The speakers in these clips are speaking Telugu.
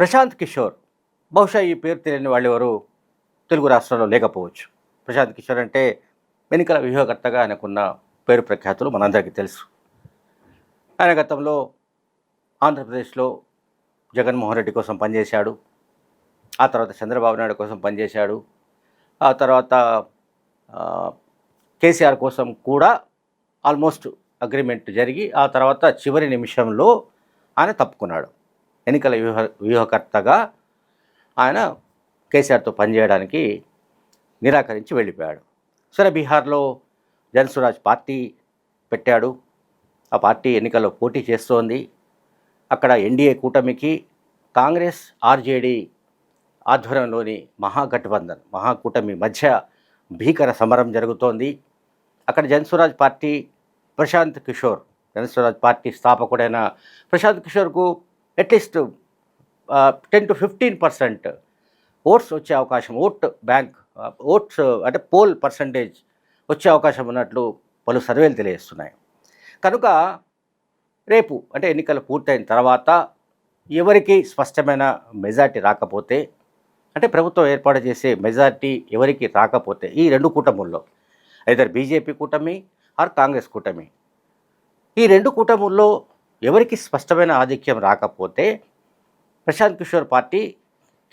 ప్రశాంత్ కిషోర్. బహుశా ఈ పేరు తెలియని వాళ్ళు ఎవరు తెలుగు రాష్ట్రంలో లేకపోవచ్చు. ప్రశాంత్ కిషోర్ అంటే ఎన్నికల వ్యూహకర్తగా ఆయనకున్న పేరు ప్రఖ్యాతులు మనందరికీ తెలుసు. ఆయన గతంలో ఆంధ్రప్రదేశ్లో జగన్మోహన్ రెడ్డి కోసం పనిచేశాడు. ఆ తర్వాత చంద్రబాబు నాయుడు కోసం పనిచేశాడు. ఆ తర్వాత కేసీఆర్ కోసం కూడా ఆల్మోస్ట్ అగ్రిమెంట్ జరిగి ఆ తర్వాత చివరి నిమిషంలో ఆయన తప్పుకున్నాడు. ఎన్నికల వ్యూహ వ్యూహకర్తగా ఆయన కేసీఆర్తో పనిచేయడానికి నిరాకరించి వెళ్ళిపోయాడు. సరే బీహార్లో జన్సురాజ్ పార్టీ పెట్టాడు. ఆ పార్టీ ఎన్నికల్లో పోటీ చేస్తోంది. అక్కడ ఎన్డీఏ కూటమికి కాంగ్రెస్ ఆర్జేడీ ఆధ్వర్యంలోని మహాగఠబంధన్ మహాకూటమి మధ్య భీకర సమరం జరుగుతోంది. అక్కడ జన్సురాజ్ పార్టీ ప్రశాంత్ కిషోర్ జన్సురాజ్ పార్టీ స్థాపకుడైన Prashant కిషోర్కు at least ten to fifteen percent votes వచ్చే అవకాశం ఓట్ బ్యాంక్ ఓట్స్ అంటే పోల్ పర్సంటేజ్ వచ్చే అవకాశం ఉన్నట్లు పలు సర్వేలు తెలియజేస్తున్నాయి. కనుక రేపు అంటే ఎన్నికలు పూర్తయిన తర్వాత ఎవరికి స్పష్టమైన మెజార్టీ రాకపోతే అంటే ప్రభుత్వం ఏర్పాటు చేసే మెజార్టీ ఎవరికి రాకపోతే ఈ రెండు కూటముల్లో ఐదర్ బీజేపీ కూటమి ఆర్ కాంగ్రెస్ కూటమి. ఈ రెండు కూటముల్లో ఎవరికి స్పష్టమైన ఆధిక్యం రాకపోతే ప్రశాంత్ కిషోర్ పార్టీ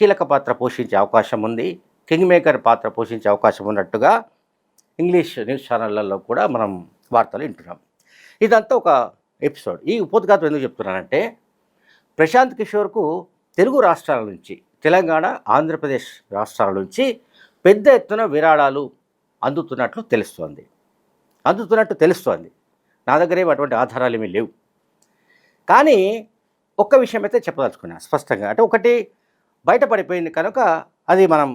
కీలక పాత్ర పోషించే అవకాశం ఉంది. కింగ్ మేకర్ పాత్ర పోషించే అవకాశం ఉన్నట్టుగా ఇంగ్లీష్ న్యూస్ ఛానళ్ళల్లో కూడా మనం వార్తలు వింటున్నాం. ఇదంతా ఒక ఎపిసోడ్. ఈ ఉపోద్ఘాతం ఎందుకు చెప్తున్నానంటే ప్రశాంత్ కిషోర్కు తెలుగు రాష్ట్రాల నుంచి తెలంగాణ ఆంధ్రప్రదేశ్ రాష్ట్రాల నుంచి పెద్ద ఎత్తున విరాళాలు అందుతున్నట్లు తెలుస్తోంది. అందుతున్నట్టు తెలుస్తోంది. నా దగ్గర ఏమి అటువంటి ఆధారాలు ఏమీ లేవు. కానీ ఒక్క విషయం అయితే చెప్పదలుచుకున్నా స్పష్టంగా. అంటే ఒకటి బయటపడిపోయింది కనుక అది మనం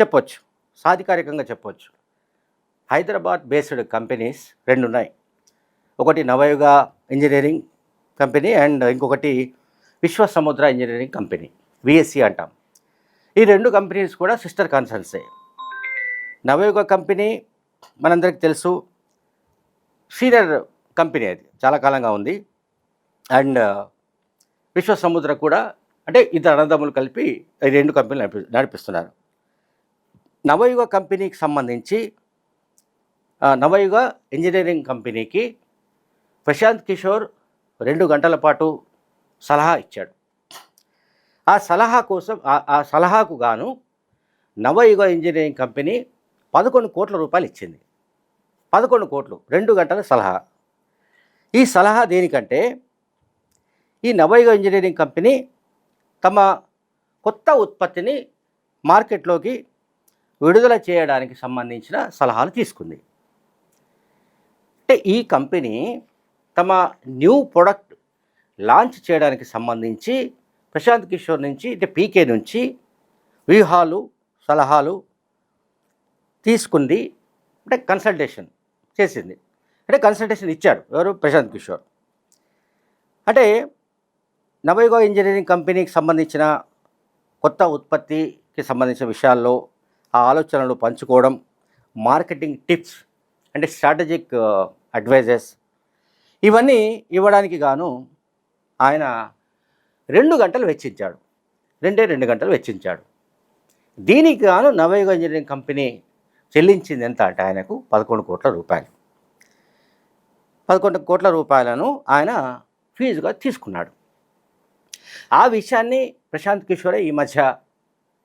చెప్పొచ్చు సాధికారికంగా చెప్పొచ్చు. హైదరాబాద్ బేస్డ్ కంపెనీస్ రెండు ఉన్నాయి ఒకటి నవయుగ ఇంజనీరింగ్ కంపెనీ అండ్ ఇంకొకటి విశ్వ సముద్ర ఇంజనీరింగ్ కంపెనీ విఎస్సి అంటాం. ఈ రెండు కంపెనీస్ కూడా సిస్టర్ కన్సర్న్సే నవయుగ కంపెనీ మనందరికీ తెలుసు సీనియర్ కంపెనీ అది చాలా కాలంగా ఉంది. అండ్ విశ్వ సముద్ర కూడా అంటే ఇద్దరు అన్నదమ్ములు కలిపి రెండు కంపెనీలు నడిపి నడిపిస్తున్నారు. నవయుగ కంపెనీకి సంబంధించి నవయుగ ఇంజనీరింగ్ కంపెనీకి ప్రశాంత్ కిషోర్ రెండు గంటల పాటు సలహా ఇచ్చాడు. ఆ సలహా కోసం ఆ సలహాకు గాను నవయుగ ఇంజనీరింగ్ కంపెనీ పదకొండు కోట్ల రూపాయలు ఇచ్చింది. పదకొండు కోట్లు రెండు గంటల సలహా. ఈ సలహా దేనికంటే ఈ నవయుగ ఇంజనీరింగ్ కంపెనీ తమ కొత్త ఉత్పత్తిని మార్కెట్లోకి విడుదల చేయడానికి సంబంధించిన సలహాలు తీసుకుంది. అంటే ఈ కంపెనీ తమ న్యూ ప్రొడక్ట్ లాంచ్ చేయడానికి సంబంధించి ప్రశాంత్ కిషోర్ నుంచి అంటే పీకే నుంచి వ్యూహాలు సలహాలు తీసుకుంది. అంటే కన్సల్టేషన్ చేసింది. అంటే కన్సల్టేషన్ ఇచ్చాడు ఎవరు? ప్రశాంత్ కిషోర్. అంటే నవయుగ ఇంజనీరింగ్ కంపెనీకి సంబంధించిన కొత్త ఉత్పత్తికి సంబంధించిన విషయాల్లో ఆ ఆలోచనలు పంచుకోవడం మార్కెటింగ్ టిప్స్ అంటే స్ట్రాటజిక్ అడ్వైజెస్ ఇవన్నీ ఇవ్వడానికి గాను ఆయన రెండు గంటలు వెచ్చించాడు. రెండే రెండు గంటలు వెచ్చించాడు. దీనికి గాను నవయుగ ఇంజనీరింగ్ కంపెనీ చెల్లించింది ఎంత అంటే ఆయనకు పదకొండు కోట్ల రూపాయలు. పదకొండు కోట్ల రూపాయలను ఆయన ఫీజుగా తీసుకున్నాడు. ఆ విషయాన్ని ప్రశాంత్ కిషోరే ఈ మధ్య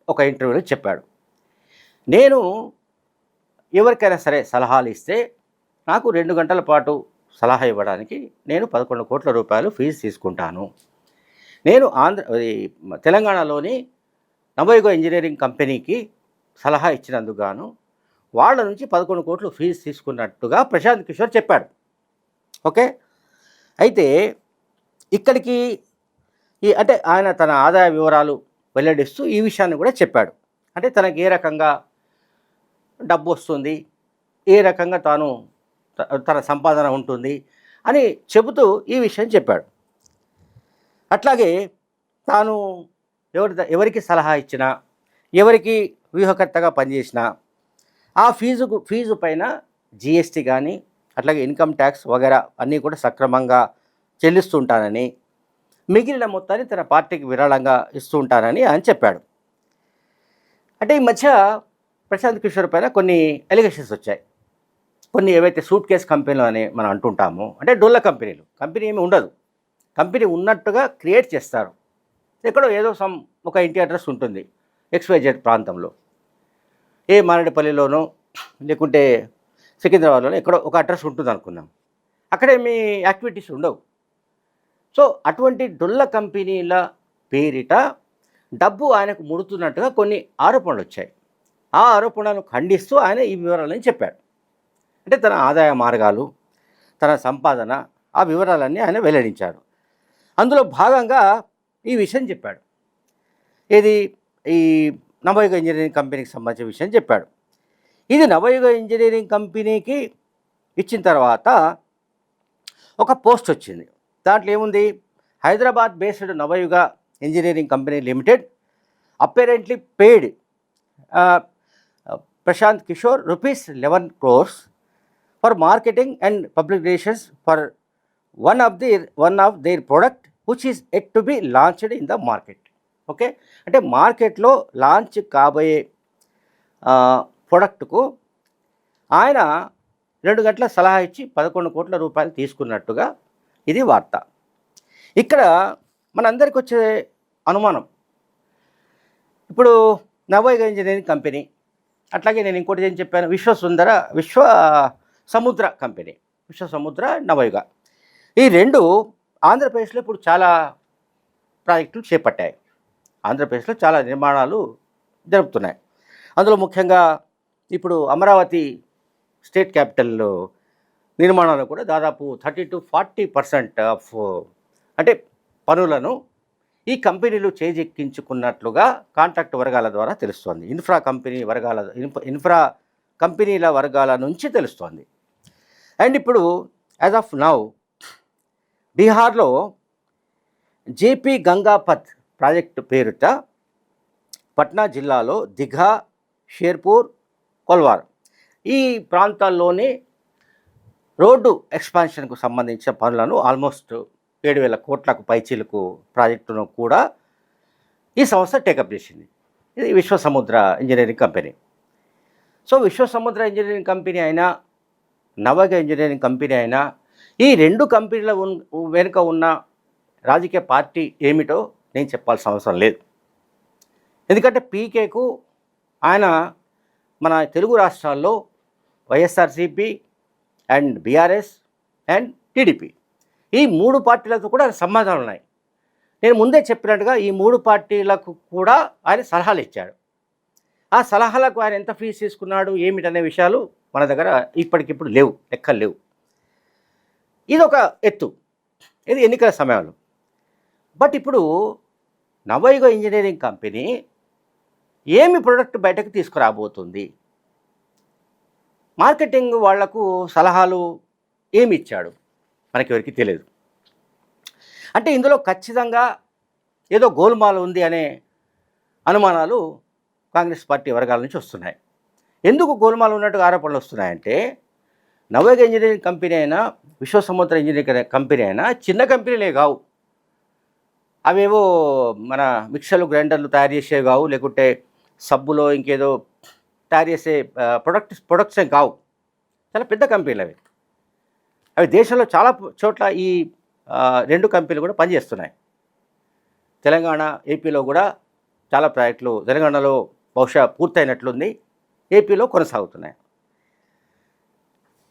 ఒక ఇంటర్వ్యూలో చెప్పాడు. నేను ఎవరికైనా సరే సలహాలు ఇస్తే నాకు రెండు గంటల పాటు సలహా ఇవ్వడానికి నేను పదకొండు కోట్ల రూపాయలు ఫీజు తీసుకుంటాను. నేను ఆంధ్ర తెలంగాణలోని నవయుగ ఇంజనీరింగ్ కంపెనీకి సలహా ఇచ్చినందుకు గాను వాళ్ళ నుంచి పదకొండు కోట్లు ఫీజు తీసుకున్నట్టుగా ప్రశాంత్ కిషోర్ చెప్పాడు. ఓకే? అయితే ఇక్కడికి ఈ అంటే ఆయన తన ఆదాయ వివరాలు వెల్లడిస్తూ ఈ విషయాన్ని కూడా చెప్పాడు. అంటే తనకి ఏ రకంగా డబ్బు వస్తుంది ఏ రకంగా తాను తన సంపాదన ఉంటుంది అని చెబుతూ ఈ విషయం చెప్పాడు. అట్లాగే తాను ఎవరి ఎవరికి సలహా ఇచ్చినా ఎవరికి వ్యూహకర్తగా పనిచేసినా ఆ ఫీజుకు ఫీజు పైన జిఎస్టీ కానీ అట్లాగే ఇన్కమ్ ట్యాక్స్ వగేరా అన్నీ కూడా సక్రమంగా చెల్లిస్తుంటానని మిగిలిన మొత్తాన్ని తన పార్టీకి విరాళంగా ఇస్తూ ఉంటానని ఆయన చెప్పాడు. అంటే ఈ మధ్య ప్రశాంత్ కిషోర్ పైన కొన్ని ఎలిగేషన్స్ వచ్చాయి. కొన్ని ఏవైతే సూట్ కేస్ కంపెనీలు అని మనం అంటుంటామో అంటే డొల్ల కంపెనీలు కంపెనీ ఏమి ఉండదు. కంపెనీ ఉన్నట్టుగా క్రియేట్ చేస్తారు. ఎక్కడో ఏదో సమ్ ఒక ఇంటి అడ్రస్ ఉంటుంది ఎక్స్వైజెడ్ ప్రాంతంలో. ఏ మారేడుపల్లిలోనో లేకుంటే సికింద్రాబాద్లోనో ఎక్కడో ఒక అడ్రస్ ఉంటుంది అనుకుందాం అక్కడే మీ యాక్టివిటీస్ ఉండవు. సో అటువంటి డొల్ల కంపెనీల పేరిట డబ్బు ఆయనకు ముడుతున్నట్టుగా కొన్ని ఆరోపణలు వచ్చాయి. ఆ ఆరోపణలను ఖండిస్తూ ఆయన ఈ వివరాలని చెప్పాడు. అంటే తన ఆదాయ మార్గాలు తన సంపాదన ఆ వివరాలన్నీ ఆయన వెల్లడించాడు. అందులో భాగంగా ఈ విషయం చెప్పాడు. ఇది ఈ నవయుగ ఇంజనీరింగ్ కంపెనీకి సంబంధించిన విషయం చెప్పాడు. ఇది నవయుగ ఇంజనీరింగ్ కంపెనీకి ఇచ్చిన తర్వాత ఒక పోస్ట్ వచ్చింది. దాంట్లో ఏముంది? Hyderabad based Navayuga engineering company limited apparently paid Prashant Kishor rupees eleven crores for marketing and public relations for one of the one of their product which is at to be launched in the market. Okay? అంటే మార్కెట్లో లాంచ్ కాబోయే ప్రోడక్ట్కు ఆయన రెండు గంటల సలహా ఇచ్చి పదకొండు కోట్ల రూపాయలు తీసుకున్నట్టుగా ఇది వార్త. ఇక్కడ మనందరికి వచ్చే అనుమానం. ఇప్పుడు నవోయిగ ఇంజనీరింగ్ కంపెనీ అట్లాగే నేను ఇంకోటి ఏం చెప్పాను విశ్వసుందర విశ్వ సముద్ర కంపెనీ విశ్వ సముద్ర నవయుగ ఈ రెండు ఆంధ్రప్రదేశ్లో ఇప్పుడు చాలా ప్రాజెక్టులు చేపట్టాయి. ఆంధ్రప్రదేశ్లో చాలా నిర్మాణాలు జరుపుతున్నాయి. అందులో ముఖ్యంగా ఇప్పుడు అమరావతి స్టేట్ క్యాపిటల్లో నిర్మాణాలు కూడా దాదాపు thirty to forty percent of అంటే పనులను ఈ కంపెనీలు చేజెక్కించుకున్నట్లుగా కాంట్రాక్ట్ వర్గాల ద్వారా తెలుస్తోంది. ఇన్ఫ్రా కంపెనీ వర్గాల ఇన్ఫ్రా కంపెనీల వర్గాల నుంచి తెలుస్తోంది. అండ్ ఇప్పుడు యాజ్ ఆఫ్ నౌ బీహార్లో జేపీ గంగాపత్ ప్రాజెక్టు పేరుట పట్నా జిల్లాలో దిఘా షేర్పూర్ కొల్వార్ ఈ ప్రాంతాల్లోని రోడ్డు ఎక్స్పాన్షన్కు సంబంధించిన పనులను ఆల్మోస్ట్ ఏడు వేల కోట్లకు పైచీలకు ప్రాజెక్టును కూడా ఈ సంస్థ టేకప్ చేసింది. ఇది Viswasamudra engineering company. So Viswasamudra engineering company అయినా నవగ ఇంజనీరింగ్ కంపెనీ అయినా ఈ రెండు కంపెనీల వెనుక ఉన్న రాజకీయ పార్టీ ఏమిటో నేను చెప్పాల్సిన అవసరం లేదు. ఎందుకంటే పీకేకు ఆయన మన తెలుగు రాష్ట్రాల్లో YSRCP and BRS and TDP. ఈ మూడు పార్టీలతో కూడా ఆయన సంబంధాలు ఉన్నాయి. నేను ముందే చెప్పినట్టుగా ఈ మూడు పార్టీలకు కూడా ఆయన సలహాలు ఇచ్చాడు. ఆ సలహాలకు ఆయన ఎంత ఫీజు తీసుకున్నాడు ఏమిటనే విషయాలు మన దగ్గర ఇప్పటికిప్పుడు లేవు లెక్కలు లేవు. ఇది ఒక ఎత్తు. ఇది ఎన్నికల సమయంలో. బట్ ఇప్పుడు నవయుగ ఇంజనీరింగ్ కంపెనీ ఏమి ప్రొడక్ట్ బయటకు తీసుకురాబోతుంది? మార్కెటింగ్ వాళ్ళకు సలహాలు ఏమి ఇచ్చాడు మనకి ఎవరికి తెలియదు అంటే ఇందులో ఖచ్చితంగా ఏదో గోల్మాల్ ఉంది అనే అనుమానాలు కాంగ్రెస్ పార్టీ వర్గాల నుంచి వస్తున్నాయి. ఎందుకు గోల్మాల్ ఉన్నట్టుగా ఆరోపణలు వస్తున్నాయంటే నవోగ ఇంజనీరింగ్ కంపెనీ అయినా విశ్వసముద్ర ఇంజనీరింగ్ కంపెనీ అయినా చిన్న కంపెనీలే కావు. అవేవో మన మిక్సర్లు గ్రైండర్లు తయారు చేసేవి కావు. లేకుంటే సబ్బులో ఇంకేదో తయారు చేసే ప్రొడక్ట్ ప్రొడక్ట్స్ ఏం కావు. చాలా పెద్ద కంపెనీలు అవి. అవి దేశంలో చాలా చోట్ల ఈ రెండు కంపెనీలు కూడా పనిచేస్తున్నాయి. తెలంగాణ ఏపీలో కూడా చాలా ప్రాజెక్టులు తెలంగాణలో బహుశా పూర్తయినట్లుంది. ఏపీలో కొనసాగుతున్నాయి.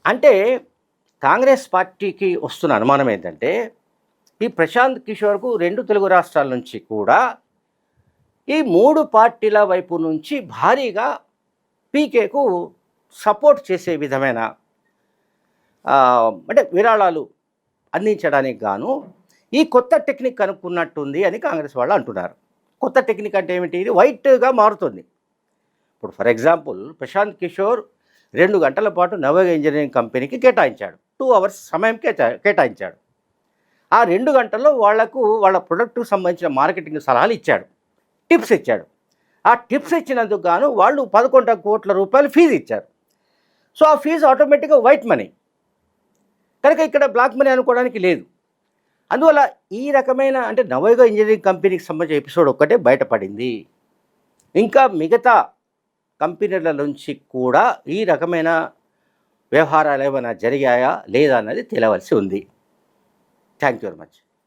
అంటే కాంగ్రెస్ పార్టీకి వస్తున్న అనుమానం ఏంటంటే ఈ ప్రశాంత్ కిషోర్కు రెండు తెలుగు రాష్ట్రాల నుంచి కూడా ఈ మూడు పార్టీల వైపు నుంచి భారీగా పీకేకు సపోర్ట్ చేసే విధమైన అంటే విరాళాలు అందించడానికి గాను ఈ కొత్త టెక్నిక్ కనుక్కున్నట్టుంది అని కాంగ్రెస్ వాళ్ళు అంటున్నారు. కొత్త టెక్నిక్ అంటే ఏమిటి? ఇది వైట్గా మారుతుంది. ఇప్పుడు ఫర్ ఎగ్జాంపుల్ ప్రశాంత్ కిషోర్ రెండు గంటల పాటు నవోగ ఇంజనీరింగ్ కంపెనీకి కేటాయించాడు. టూ అవర్స్ సమయం కేటాయించాడు. ఆ రెండు గంటల్లో వాళ్ళకు వాళ్ళ ప్రొడక్ట్కు సంబంధించిన మార్కెటింగ్ సలహాలు ఇచ్చాడు. టిప్స్ ఇచ్చాడు. ఆ టిప్స్ ఇచ్చినందుకు గాను వాళ్ళు పదకొండు కోట్ల రూపాయలు ఫీజు ఇచ్చారు. సో ఆ ఫీజు ఆటోమేటిక్గా వైట్ మనీ. కనుక ఇక్కడ బ్లాక్ మనీ అనుకోవడానికి లేదు. అందువల్ల ఈ రకమైన అంటే నవయుగ ఇంజనీరింగ్ కంపెనీకి సంబంధించిన ఎపిసోడ్ ఒక్కటే బయటపడింది. ఇంకా మిగతా కంపెనీల నుంచి కూడా ఈ రకమైన వ్యవహారాలు ఏమైనా జరిగాయా లేదా అన్నది తెలియవలసి ఉంది. Thank you very much